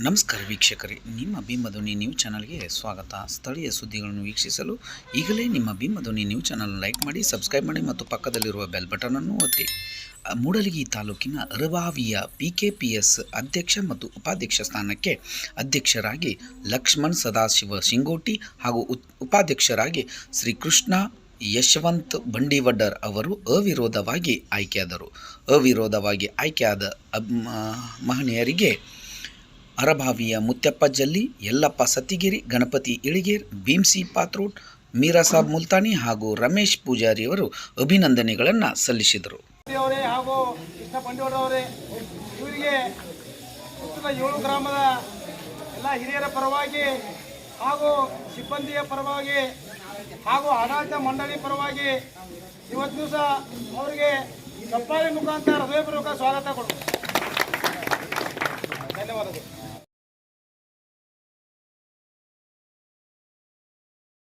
ನಮಸ್ಕಾರ ವೀಕ್ಷಕರೇ, ನಿಮ್ಮ ಭೀಮಧ್ವನಿ ನ್ಯೂಸ್ ಚಾನಲ್ಗೆ ಸ್ವಾಗತ. ಸ್ಥಳೀಯ ಸುದ್ದಿಗಳನ್ನು ವೀಕ್ಷಿಸಲು ಈಗಲೇ ನಿಮ್ಮ ಭೀಮಧ್ವನಿ ನ್ಯೂಸ್ ಚಾನಲ್ ಲೈಕ್ ಮಾಡಿ, ಸಬ್ಸ್ಕ್ರೈಬ್ ಮಾಡಿ ಮತ್ತು ಪಕ್ಕದಲ್ಲಿರುವ ಬೆಲ್ ಅನ್ನು ಒತ್ತಿ. ಮೂಡಲಗಿ ತಾಲೂಕಿನ ಅರಬಾವಿಯ ಪಿ ಕೆ ಪಿ ಎಸ್ ಅಧ್ಯಕ್ಷ ಮತ್ತು ಉಪಾಧ್ಯಕ್ಷ ಸ್ಥಾನಕ್ಕೆ ಅಧ್ಯಕ್ಷರಾಗಿ ಲಕ್ಷ್ಮಣ್ ಸದಾಶಿವ ಶಿಂಗೋಟಿ ಹಾಗೂ ಉಪಾಧ್ಯಕ್ಷರಾಗಿ ಶ್ರೀ ಕೃಷ್ಣ ಯಶವಂತ್ ಬಂಡಿವಡ್ಡರ್ ಅವರು ಅವಿರೋಧವಾಗಿ ಆಯ್ಕೆಯಾದರು. ಅವಿರೋಧವಾಗಿ ಆಯ್ಕೆಯಾದ ಮಹನೀಯರಿಗೆ ಅರಭಾವಿಯ ಮುತ್ಯಪ್ಪ ಜಲ್ಲಿ, ಯಲ್ಲಪ್ಪ ಸತ್ತಿಗಿರಿ ಗಣಪತಿ ಇಳಿಗೇರ್, ಭೀಮ್ಸಿ ಪಾತ್ರೋಟ್, ಮೀರಾಸಾಬ್ ಮುಲ್ತಾನಿ ಹಾಗೂ ರಮೇಶ್ ಪೂಜಾರಿಯವರು ಅಭಿನಂದನೆಗಳನ್ನು ಸಲ್ಲಿಸಿದರು. ಹಾಗೂ ಇವರಿಗೆ ಏಳು ಗ್ರಾಮದ ಎಲ್ಲ ಹಿರಿಯರ ಪರವಾಗಿ ಹಾಗೂ ಸಿಬ್ಬಂದಿಯ ಪರವಾಗಿ ಹಾಗೂ ಆಡಳಿತ ಮಂಡಳಿ ಪರವಾಗಿ ಇವತ್ತು ದಿವಸ ಅವರಿಗೆ ಚಪ್ಪಾಳಿ ಮುಖಾಂತರ ಹೃದಯಪೂರ್ವಕ ಸ್ವಾಗತ ಕೊಡು ಧನ್ಯವಾದಗಳು.